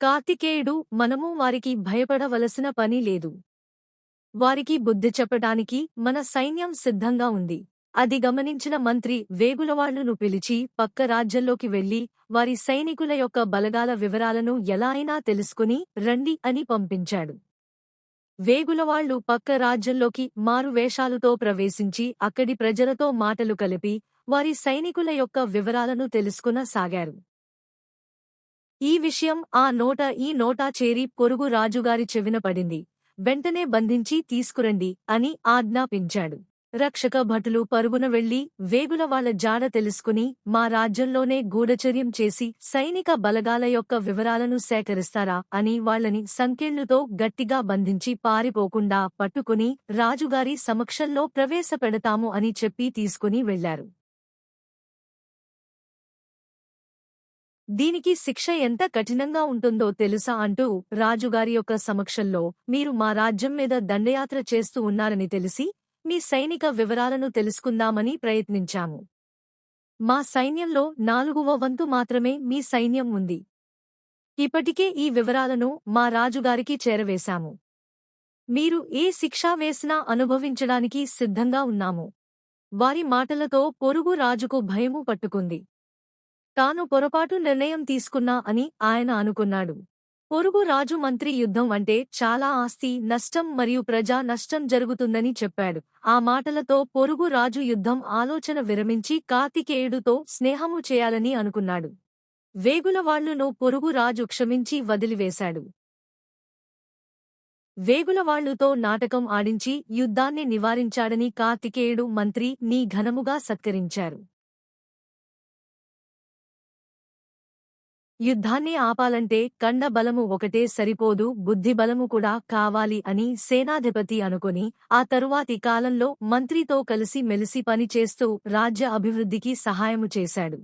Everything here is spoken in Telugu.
కార్తికేయుడు మనము వారికి భయపడవలసిన పని లేదు. వారికి బుద్ధి చెప్పటానికి మన సైన్యం సిద్ధంగా ఉంది. అది గమనించిన మంత్రి వేగులవాళ్ళును పిలిచి పక్క రాజ్యంలోకి వెళ్ళి వారి సైనికుల యొక్క బలగాల వివరాలను ఎలా అయినా తెలుసుకుని రండి అని పంపించాడు. వేగులవాళ్ళు పక్క రాజ్యంలోకి మారువేషాలతో ప్రవేశించి అక్కడి ప్రజలతో మాటలు కలిపి వారి సైనికుల యొక్క వివరాలను తెలుసుకున సాగారు ఈ విషయం ఆ నోట ఈ నోటా చేరి పొరుగు రాజుగారి చెవిన పడింది. వెంటనే బంధించి తీసుకురండి అని ఆజ్ఞాపించాడు. రక్షక భటులు పరుగున వెళ్ళి వేగుల వాళ్ళ జాడ తెలుసుకుని మా రాజ్యంలోనే గూఢచర్యం చేసి సైనిక బలగాల యొక్క వివరాలను సేకరిస్తారా అని వాళ్ళని సంకెళ్ళుతో గట్టిగా బంధించి పారిపోకుండా పట్టుకుని రాజుగారి సమక్షంలో ప్రవేశపెడతాము అని చెప్పి తీసుకుని వెళ్ళారు దీనికి శిక్ష ఎంత కఠినంగా ఉంటుందో తెలుసా అంటూ రాజుగారి యొక్క సమక్షంలో మీరు మా రాజ్యం మీద దండయాత్ర చేస్తూ ఉన్నారని తెలిసి మీ సైనిక వివరాలను తెలుసుకుందామని ప్రయత్నించాము. మా సైన్యంలో నాలుగవ వంతు మాత్రమే మీ సైన్యం ఉంది. ఇప్పటికే ఈ వివరాలను మా రాజుగారికి చేరవేశాము. మీరు ఏ శిక్ష వేసినా అనుభవించడానికి సిద్ధంగా ఉన్నాము. వారి మాటలతో పొరుగు రాజుకు భయము పట్టుకుంది. తాను పొరపాటు నిర్ణయం తీసుకున్నా అని ఆయన అనుకున్నాడు. పొరుగు రాజు మంత్రి యుద్ధం అంటే చాలా ఆస్తి నష్టం మరియు ప్రజా నష్టం జరుగుతుందని చెప్పాడు. ఆ మాటలతో పొరుగు రాజు యుద్ధం ఆలోచన విరమించి కార్తికేయుడుతో స్నేహము చేయాలని అనుకున్నాడు. వేగుల వాళ్ళును పొరుగు రాజు క్షమించి వదిలివేశాడు. వేగులవాళ్ళుతో నాటకం ఆడించి యుద్ధాన్ని నివారించాడని కార్తికేయుడు మంత్రి నీ ఘనముగా సత్కరించారు. యుద్ధాన్ని ఆపాలంటే కండబలము ఒకటే సరిపోదు బుద్ధిబలము కూడా కావాలి అని సేనాధిపతి అనుకుని ఆ తరువాతి కాలంలో మంత్రితో కలిసి మెలిసి పనిచేస్తూ రాజ్య అభివృద్ధికి సహాయము చేశాడు.